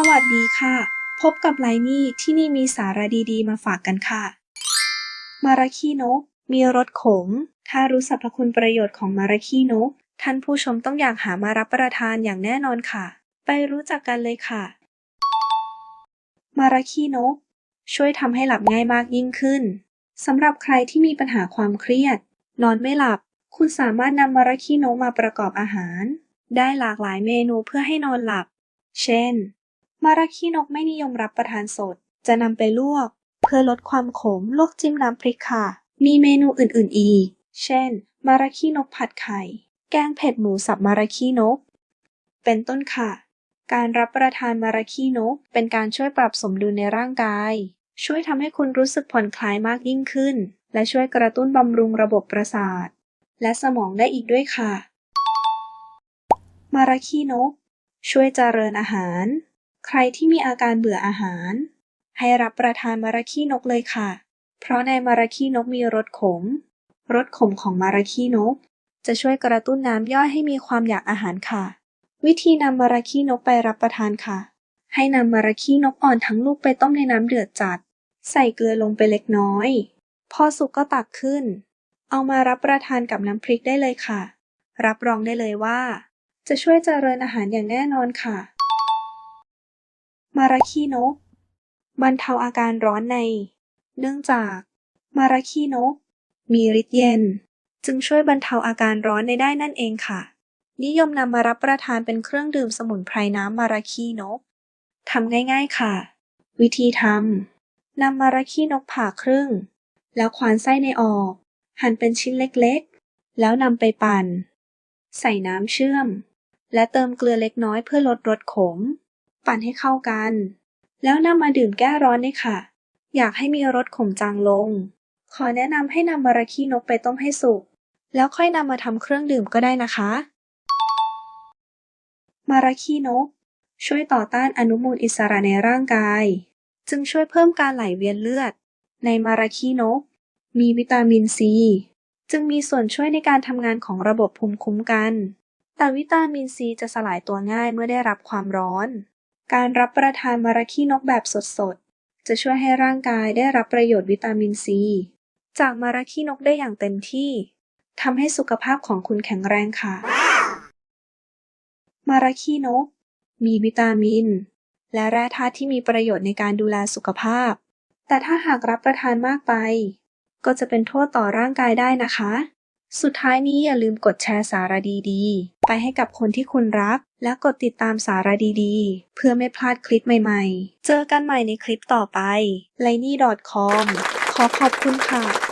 สวัสดีค่ะ พบกับไลนี่ที่นี่มีสาระดีๆ มาฝากกันค่ะ มาราคีนก มีรสขม ถ้ารู้สรรพคุณประโยชน์ของมาราคีนก ท่านผู้ชมต้องอยากหามารับประทานอย่างแน่นอนค่ะ ไปรู้จักกันเลยค่ะ มาราคีนก ช่วยทำให้หลับง่ายมากยิ่งขึ้นสำหรับใครที่มีปัญหาความเครียด นอนไม่หลับ คุณสามารถนำมาราคีนกมาประกอบอาหาร ได้หลากหลายเมนูเพื่อให้นอนหลับ เช่น มาราคีนกไม่นิยมรับประทานสด จะนำไปลวก เพื่อลดความขม ลวกจิ้มน้ำพริกค่ะ มีเมนูอื่น ๆ อีก เช่น มาราคีนกผัดไข่ แกงเผ็ดหมูสับมาราคีนก เป็นต้นค่ะ การรับประทานมาราคีนก เป็นการช่วยปรับสมดุลในร่างกาย ช่วยทำให้คุณรู้สึกผ่อนคลายมากยิ่งขึ้น และช่วยกระตุ้นบำรุงระบบประสาท และสมองได้อีกด้วยค่ะ มาราคีนก ช่วยเจริญอาหาร ใครที่มีอาการเบื่ออาหาร ให้รับประทานมาราคีนกเลยค่ะ เพราะในมาราคีนกมีรสขม รสขมของมาราคีนก จะช่วยกระตุ้นน้ำย่อยให้มีความอยากอาหารค่ะ วิธีนำมาราคีนกไปรับประทานค่ะ ให้นำมาราคีนกอ่อนทั้งลูกไปต้มในน้ำเดือดจัด ใส่เกลือลงไปเล็กน้อย พอสุกก็ตักขึ้น เอามารับประทานกับน้ำพริกได้เลยค่ะ รับรองได้เลยว่า จะช่วยเจริญอาหารอย่างแน่นอนค่ะ มาราคีนก บรรเทาอาการร้อนใน เนื่องจากมาราคีนก มีฤทธิ์เย็น จึงช่วยบรรเทาอาการร้อนในได้นั่นเองค่ะ นิยมนำมารับประทานเป็นเครื่องดื่มสมุนไพรน้ำมาราคีนกทำง่ายๆค่ะ วิธีทำนำมาราคีนกผ่าครึ่ง แล้วควานไส้ในออก หั่นเป็นชิ้นเล็กๆ แล้วนำไปปั่น ใส่น้ำเชื่อม และเติมเกลือเล็กน้อยเพื่อลดรสขม ปั่นให้เข้ากัน แล้วนำมาดื่มแก้ร้อนเลยค่ะ อยากให้มีรสขมจางลง ขอแนะนำให้นำมาราคีนกไปต้มให้สุก แล้วค่อยนำมาทำเครื่องดื่มก็ได้นะคะ มาราคีนก ช่วยต่อต้านอนุมูลอิสระในร่างกาย จึงช่วยเพิ่มการไหลเวียนเลือด ในมาราคีนก มีวิตามินซีจึงมีส่วนช่วยในการทำงานของระบบภูมิคุ้มกัน แต่วิตามินซีจะสลายตัวง่ายเมื่อได้รับความร้อน การรับประทานมาราคีนกแบบสดๆ จะช่วยให้ร่างกายได้รับประโยชน์วิตามินซี จากมาราคีนกได้อย่างเต็มที่ทำให้สุขภาพของคุณแข็งแรงค่ะ มาราคีนก มีวิตามิน และแร่ธาตุที่มีประโยชน์ในการดูแลสุขภาพ แต่ถ้าหากรับประทานมากไป ก็จะเป็นโทษต่อร่างกายได้นะคะ สุดท้ายนี้อย่าลืมกดแชร์สาระดีๆ ไปให้กับคนที่คุณรัก และกดติดตามสาระดีๆ เพื่อไม่พลาดคลิปใหม่ๆ เจอกันใหม่ในคลิปต่อไป l a i n y c o m ขอขอบคุณค่ะ